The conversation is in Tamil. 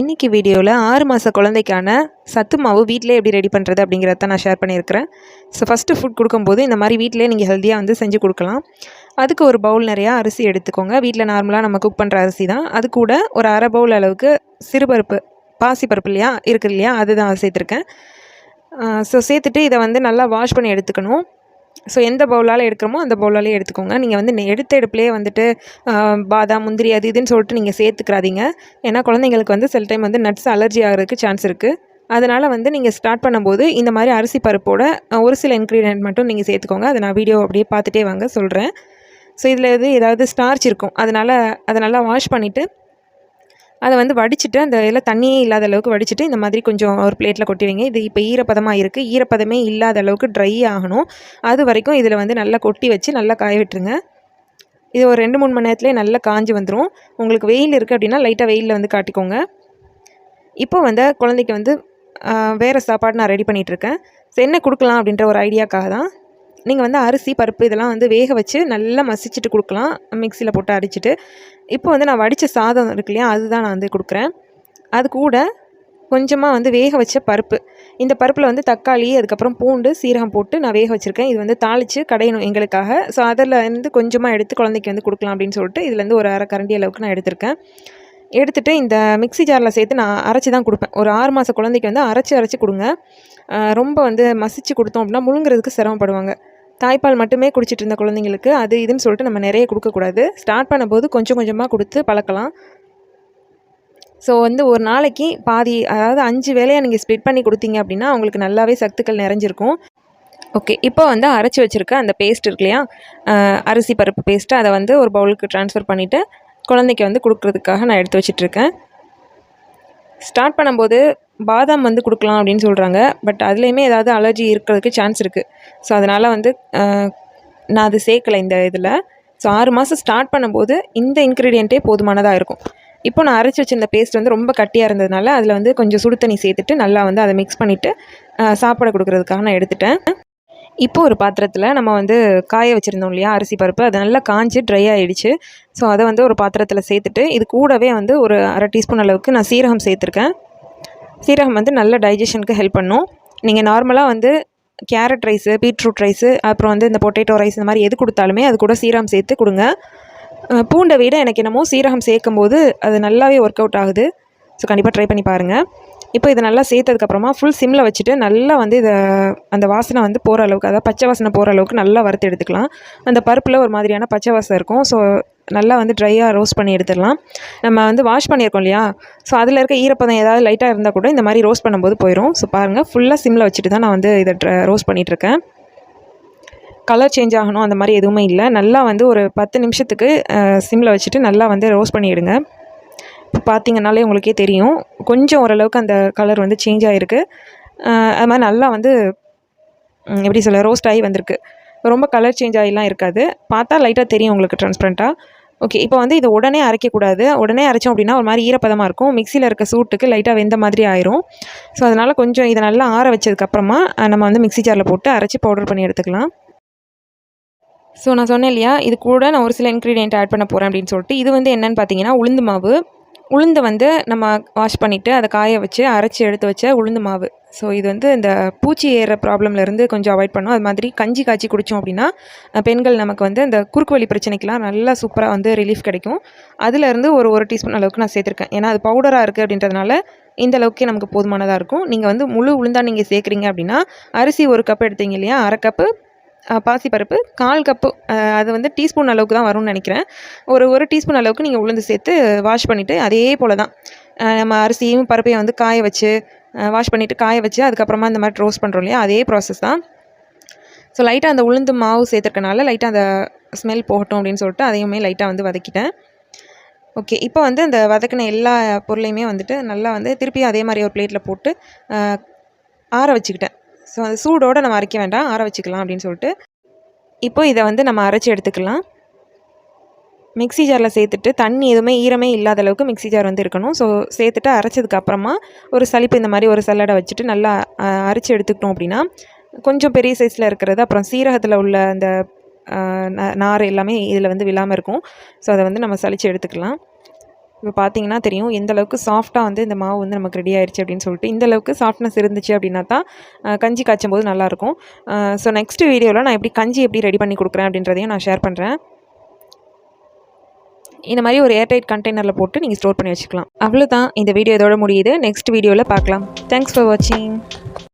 இன்றைக்கி வீடியோவில் ஆறு மாத குழந்தைக்கான சத்து மாவு வீட்டிலே எப்படி ரெடி பண்ணுறது அப்படிங்கிறத நான் ஷேர் பண்ணியிருக்கிறேன். ஸோ ஃபஸ்ட்டு ஃபுட் கொடுக்கும்போது இந்த மாதிரி வீட்டிலே நீங்கள் ஹெல்த்தியாக வந்து செஞ்சு கொடுக்கலாம். அதுக்கு ஒரு பவுல் நிறையா அரிசி எடுத்துக்கோங்க. வீட்டில் நார்மலாக நம்ம குக் பண்ணுற அரிசி தான். அது கூட ஒரு அரை பவுல் அளவுக்கு சிறுபருப்பு பாசிப்பருப்பு இல்லையா? இருக்குது இல்லையா? அதுதான் சேர்த்துருக்கேன். ஸோ சேர்த்துட்டு இதை வந்து நல்லா வாஷ் பண்ணி எடுத்துக்கணும். ஸோ எந்த பவுலால் எடுக்கிறோமோ அந்த பவுலாலே எடுத்துக்கோங்க. நீங்கள் வந்து எடுத்த எடுப்புலேயே வந்துட்டு பாதாம் முந்திரி அது இதுன்னு சொல்லிட்டு நீங்கள் சேர்த்துக்கிறாதீங்க. ஏன்னா குழந்தைங்களுக்கு வந்து சில டைம் வந்து நட்ஸ் அலர்ஜி ஆகிறதுக்கு சான்ஸ் இருக்குது அதனால் வந்து நீங்கள் ஸ்டார்ட் பண்ணும்போது இந்த மாதிரி அரிசி பருப்போட ஒரு சில இன்க்ரீடியன்ட் மட்டும் நீங்கள் சேர்த்துக்கோங்க. அதை நான் வீடியோ அப்படியே பார்த்துட்டே வாங்க சொல்கிறேன் ஸோ இதில் எது ஏதாவது ஸ்டார்ச் இருக்கும். அதனால் அதை நல்லா வாஷ் பண்ணிவிட்டு அதை வந்து வடிச்சிட்டு அந்த இதில் தண்ணியே இல்லாத அளவுக்கு வடிச்சிட்டு இந்த மாதிரி கொஞ்சம் ஒரு பிளேட்டில் கொட்டி வைங்க. இது இப்போ ஈரப்பதமாக இருக்குது ஈரப்பதமே இல்லாத அளவுக்கு ட்ரை ஆகணும். அது வரைக்கும் இதில் வந்து நல்லா கொட்டி வச்சு நல்லா காய விட்டுருங்க. இது ஒரு ரெண்டு மூணு மணி நேரத்துலேயே நல்லா காஞ்சி வந்துடும் உங்களுக்கு வெயில் இருக்குது அப்படின்னா லைட்டாக வெயிலில் வந்து காட்டிக்கோங்க. இப்போ வந்து குழந்தைக்கு வந்து வேறு சாப்பாடு நான் ரெடி பண்ணிகிட்ருக்கேன் ஸோ என்ன கொடுக்கலாம் அப்படின்ற ஒரு ஐடியாக்காக தான் நீங்கள் வந்து அரிசி பருப்பு இதெல்லாம் வந்து வேக வச்சு நல்லா மசிச்சுட்டு கொடுக்கலாம். மிக்சியில் போட்டு அரைச்சிட்டு இப்போ வந்து நான் வடித்த சாதம் இருக்கு இல்லையா அதுதான் நான் வந்து கொடுக்குறேன். அது கூட கொஞ்சமாக வந்து வேக வச்ச பருப்பு. இந்த பருப்பில் வந்து தக்காளி அதுக்கப்புறம் பூண்டு சீரகம் போட்டு நான் வேக வச்சுருக்கேன். இது வந்து தாளித்து கடையணும் எங்களுக்காக. ஸோ அதில் இருந்து கொஞ்சமாக எடுத்து குழந்தைக்கு வந்து கொடுக்கலாம் அப்படின்னு சொல்லிட்டு இதுலேருந்து ஒரு அரை கரண்டி அளவுக்கு நான் எடுத்திருக்கேன். எடுத்துகிட்டு இந்த மிக்ஸி ஜாரில் சேர்த்து நான் அரைச்சி தான் கொடுப்பேன். ஒரு ஆறு மாத குழந்தைக்கு வந்து அரைச்சி அரைச்சி கொடுங்க. ரொம்ப வந்து மசிச்சு கொடுத்தோம் அப்படின்னா முழுங்குறதுக்கு சிரமப்படுவாங்க. தாய்ப்பால் மட்டுமே குடிச்சிட்டு இருந்த குழந்தைங்களுக்கு அது இதுன்னு சொல்லிட்டு நம்ம நிறைய கொடுக்கக்கூடாது ஸ்டார்ட் பண்ணும்போது கொஞ்சம் கொஞ்சமாக கொடுத்து பழக்கலாம். ஸோ வந்து ஒரு நாளைக்கு பாதி அதாவது அஞ்சு வேலையாக நீங்கள் ஸ்ப்ளிட் பண்ணி கொடுத்தீங்க அப்படின்னா அவங்களுக்கு நல்லாவே சத்துக்கள் நிறைஞ்சிருக்கும். ஓகே இப்போ வந்து அரைச்சி வச்சுருக்க அந்த பேஸ்ட் இருக்கு இல்லையா? அரிசி பருப்பு பேஸ்ட்டு அதை வந்து ஒரு பவுலுக்கு ட்ரான்ஸ்ஃபர் பண்ணிவிட்டு குழந்தைக்கு வந்து கொடுக்குறதுக்காக நான் எடுத்து வச்சிட்ருக்கேன் ஸ்டார்ட் பண்ணும்போது பாதாம் வந்து கொடுக்கலாம் அப்படின்னு சொல்கிறாங்க பட் அதுலேயுமே ஏதாவது அலர்ஜி இருக்கிறதுக்கு சான்ஸ் இருக்குது ஸோ அதனால் வந்து நான் அது சேர்க்கலை இந்த இதில். ஸோ ஆறு மாதம் ஸ்டார்ட் பண்ணும்போது இந்த இன்க்ரீடியண்ட்டே போதுமானதாக இருக்கும். இப்போ நான் அரைச்சி வச்சிருந்த பேஸ்ட் வந்து ரொம்ப கட்டியாக இருந்ததுனால அதில் வந்து கொஞ்சம் சுடு தண்ணி சேர்த்துட்டு நல்லா வந்து அதை மிக்ஸ் பண்ணிவிட்டு சாப்பாடு கொடுக்குறதுக்காக நான் எடுத்துட்டேன். இப்போ ஒரு பாத்திரத்தில் நம்ம வந்து காய வச்சுருந்தோம் இல்லையா அரிசி பருப்பு. அது நல்லா காஞ்சி ட்ரை ஆகிடுச்சு ஸோ அதை வந்து ஒரு பாத்திரத்தில் சேர்த்துட்டு இது கூடவே வந்து ஒரு அரை டீஸ்பூன் அளவுக்கு நான் சீரகம் சேர்த்துருக்கேன். சீரகம் வந்து நல்ல டைஜஷனுக்கு ஹெல்ப் பண்ணும். நீங்கள் நார்மலாக வந்து கேரட் ரைஸு பீட்ரூட் ரைஸு அப்புறம் வந்து இந்த பொட்டேட்டோ ரைஸ் இந்த மாதிரி எது கொடுத்தாலுமே அது கூட சீரகம் சேர்த்து கொடுங்க. பூண்டை விட எனக்கு என்னமோ சீரகம் சேர்க்கும்போது அது நல்லாவே ஒர்க் அவுட் ஆகுது. ஸோ கண்டிப்பாக ட்ரை பண்ணி பாருங்கள் இப்போ இதை நல்லா சேர்த்ததுக்கப்புறமா ஃபுல் சிம்மில் வச்சுட்டு நல்லா வந்து இதை அந்த வாசனை வந்து போகிற அளவுக்கு அதாவது பச்சை வாசனை போகிற அளவுக்கு நல்லா வறுத்து எடுத்துக்கலாம். அந்த பருப்பில் ஒரு மாதிரியான பச்சை வாசனை இருக்கும். ஸோ நல்லா வந்து ட்ரையாக ரோஸ்ட் பண்ணி எடுத்துடலாம். நம்ம வந்து வாஷ் பண்ணியிருக்கோம் இல்லையா? ஸோ அதில் இருக்க ஈரப்பதம் ஏதாவது லைட்டாக இருந்தால் கூட இந்த மாதிரி ரோஸ்ட் பண்ணும்போது போயிடும் ஸோ பாருங்கள் ஃபுல்லாக சிம்மில் வச்சுட்டு தான் நான் வந்து இதை ரோஸ்ட் பண்ணிகிட்ருக்கேன் கலர் சேஞ்ச் ஆகணும் அந்த மாதிரி எதுவுமே இல்லை. நல்லா வந்து ஒரு பத்து நிமிஷத்துக்கு சிம்மில் வச்சுட்டு நல்லா வந்து ரோஸ்ட் பண்ணிவிடுங்க இப்போ பார்த்தீங்கன்னாலே உங்களுக்கே தெரியும். கொஞ்சம் ஓரளவுக்கு அந்த கலர் வந்து சேஞ்ச் ஆகிருக்கு அது மாதிரி நல்லா வந்து எப்படி சொல்ல ரோஸ்ட் ஆகி வந்திருக்கு. ரொம்ப கலர் சேஞ்ச் ஆகிலாம் இருக்காது. பார்த்தா லைட்டாக தெரியும் உங்களுக்கு ட்ரான்ஸ்பரண்ட்டாக ஓகே இப்போ வந்து இதை உடனே அரைக்கக்கூடாது. உடனே அரைச்சோம் அப்படின்னா ஒரு மாதிரி ஈரப்பதமாக இருக்கும். மிக்சியில் இருக்க சூட்டுக்கு லைட்டாக வெந்த மாதிரி ஆயிரும். ஸோ அதனால் கொஞ்சம் இதை நல்லா ஆற வச்சதுக்கப்புறமா நம்ம வந்து மிக்ஸி ஜாரில் போட்டு அரைச்சி பவுடர் பண்ணி எடுத்துக்கலாம். ஸோ நான் சொன்னேன் இல்லையா? இது கூட நான் ஒரு சில இன்க்ரீடியன்ட் ஆட் பண்ண போகிறேன் அப்படின்னு சொல்லிட்டு இது வந்து என்னன்னு பார்த்தீங்கன்னா உளுந்து மாவு. உளுந்து வந்து நம்ம வாஷ் பண்ணிவிட்டு அதை காய வச்சு அரைச்சி எடுத்து வச்ச உளுந்து மாவு. ஸோ இது வந்து இந்த பூச்சி ஏறுற ப்ராப்ளம்லேருந்து கொஞ்சம் அவாய்ட் பண்ணும். அது மாதிரி கஞ்சி காய்ச்சி குடித்தோம் அப்படின்னா பெண்கள் நமக்கு வந்து இந்த குறுக்கு வலி பிரச்சனைக்கெலாம் நல்லா சூப்பராக வந்து ரிலீஃப் கிடைக்கும். அதுலேருந்து ஒரு ஒரு டீஸ்பூன் அளவுக்கு நான் சேர்த்துருக்கேன். ஏன்னா அது பவுடராக இருக்குது அப்படின்றதுனால இந்த அளவுக்கே நமக்கு போதுமானதாக இருக்கும். நீங்கள் வந்து முழு உளுந்தா நீங்கள் சேர்க்குறீங்க அப்படின்னா அரிசி ஒரு கப் எடுத்தீங்க இல்லையா? அரை கப்பு பாசிப்பருப்பு கால் கப்பு அது வந்து டீஸ்பூன் அளவுக்கு தான் வரும்னு நினைக்கிறேன். ஒரு ஒரு டீஸ்பூன் அளவுக்கு நீங்கள் உளுந்து சேர்த்து வாஷ் பண்ணிவிட்டு அதே போல் தான் நம்ம அரிசியும் பருப்பையும் வந்து காய வச்சு வாஷ் பண்ணிவிட்டு காய வச்சு அதுக்கப்புறமா இந்த மாதிரி ரோஸ்ட் பண்ணுறோம் இல்லையா? அதே ப்ராசஸ் தான். ஸோ லைட்டாக அந்த உளுந்து மாவு சேர்த்துருக்கனால லைட்டாக அந்த ஸ்மெல் போகட்டும் அப்படின்னு சொல்லிட்டு அதையுமே லைட்டாக வந்து வதக்கிட்டேன். ஓகே இப்போ வந்து அந்த வதக்கின எல்லா பொருளையுமே வந்துட்டு நல்லா வந்து திருப்பி அதே மாதிரி ஒரு பிளேட்டில் போட்டு ஆற வச்சுக்கிட்டேன். ஸோ அந்த சூடோடு நம்ம அரைக்க வேண்டாம் ஆற வச்சுக்கலாம் அப்படின்னு சொல்லிட்டு. இப்போ இதை வந்து நம்ம அரைச்சி எடுத்துக்கலாம். மிக்ஸி ஜாரில் சேர்த்துட்டு தண்ணி எதுவுமே ஈரமே இல்லாத அளவுக்கு மிக்ஸி ஜார் வந்து இருக்கணும். ஸோ சேர்த்துட்டு அரைச்சதுக்கப்புறமா ஒரு சலிப்பு இந்த மாதிரி ஒரு சல்லடை வச்சுட்டு நல்லா அரைச்சி எடுத்துக்கிட்டோம் அப்படின்னா கொஞ்சம் பெரிய சைஸில் இருக்கிறது அப்புறம் சீரகத்தில் உள்ள அந்த நார் எல்லாமே இதில் வந்து விழாமல் இருக்கும். ஸோ அதை வந்து நம்ம சளிச்சு எடுத்துக்கலாம். இப்போ பார்த்தீங்கன்னா தெரியும் எந்த அளவுக்கு சாஃப்ட்டாக வந்து இந்த மாவு வந்து நமக்கு ரெடி ஆயிடுச்சு அப்படின்னு சொல்லிட்டு இந்த அளவுக்கு சாஃப்ட்னஸ் இருந்துச்சு அப்படின்னா தான் கஞ்சி காய்ச்சும் போது நல்லாயிருக்கும் ஸோ நெக்ஸ்ட் வீடியோவில் நான் எப்படி கஞ்சி எப்படி ரெடி பண்ணி கொடுக்குறேன் அப்படின்றதையும் நான் ஷேர் பண்ணுறேன் இந்த மாதிரி ஒரு ஏர்டைட் கண்டெய்னரில் போட்டு நீங்கள் ஸ்டோர் பண்ணி வச்சுக்கலாம். அவ்வளோதான் இந்த வீடியோ இதோட முடியுது. நெக்ஸ்ட் வீடியோவில் பார்க்கலாம். தேங்க்ஸ் ஃபார் வாட்சிங்